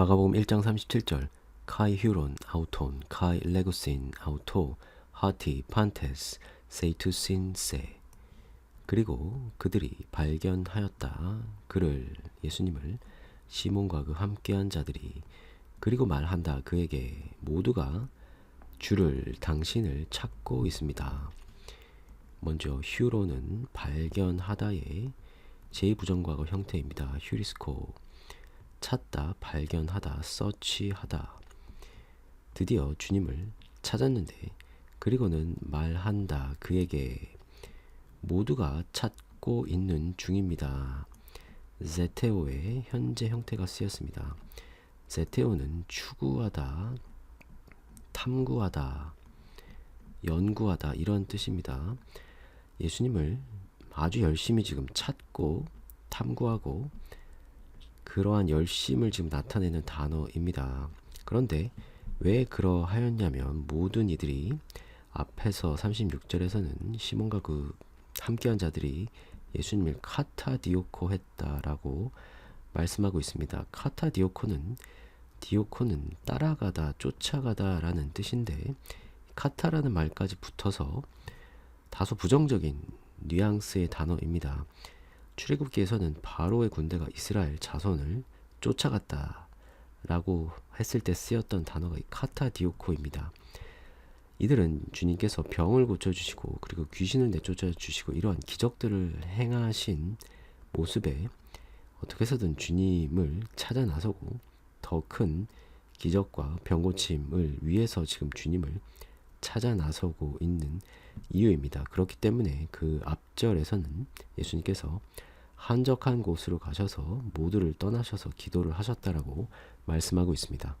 마가복음 1장 37절 카이 휴론 아우톤 카이 레고신 아우토 하티 판테스 세이투신 세 그리고 그들이 발견하였다 그를 예수님을 시몬과 그 함께한 자들이 그리고 말한다 그에게 모두가 주를 당신을 찾고 있습니다. 먼저 휴로는 발견하다의 제2부정과거 형태입니다. 휴리스코 찾다, 발견하다, 서치하다. 드디어 주님을 찾았는데 그리고는 말한다 그에게 모두가 찾고 있는 중입니다. 제테오의 현재 형태가 쓰였습니다. 제테오는 추구하다, 탐구하다, 연구하다 이런 뜻입니다. 예수님을 아주 열심히 지금 찾고 탐구하고 그러한 열심을 지금 나타내는 단어입니다. 그런데 왜 그러하였냐면 모든 이들이 앞에서 36절에서는 시몬과 그 함께한 자들이 예수님을 카타디오코 했다라고 말씀하고 있습니다. 카타디오코는 디오코는 따라가다, 쫓아가다라는 뜻인데 카타라는 말까지 붙어서 다소 부정적인 뉘앙스의 단어입니다. 출애굽기에서는 바로의 군대가 이스라엘 자손을 쫓아갔다 라고 했을 때 쓰였던 단어가 카타디오코입니다. 이들은 주님께서 병을 고쳐주시고 그리고 귀신을 내쫓아 주시고 이러한 기적들을 행하신 모습에 어떻게 해서든 주님을 찾아 나서고 더 큰 기적과 병고침을 위해서 지금 주님을 찾아 나서고 있는 이유입니다. 그렇기 때문에 그 앞절에서는 예수님께서 한적한 곳으로 가셔서 모두를 떠나셔서 기도를 하셨다라고 말씀하고 있습니다.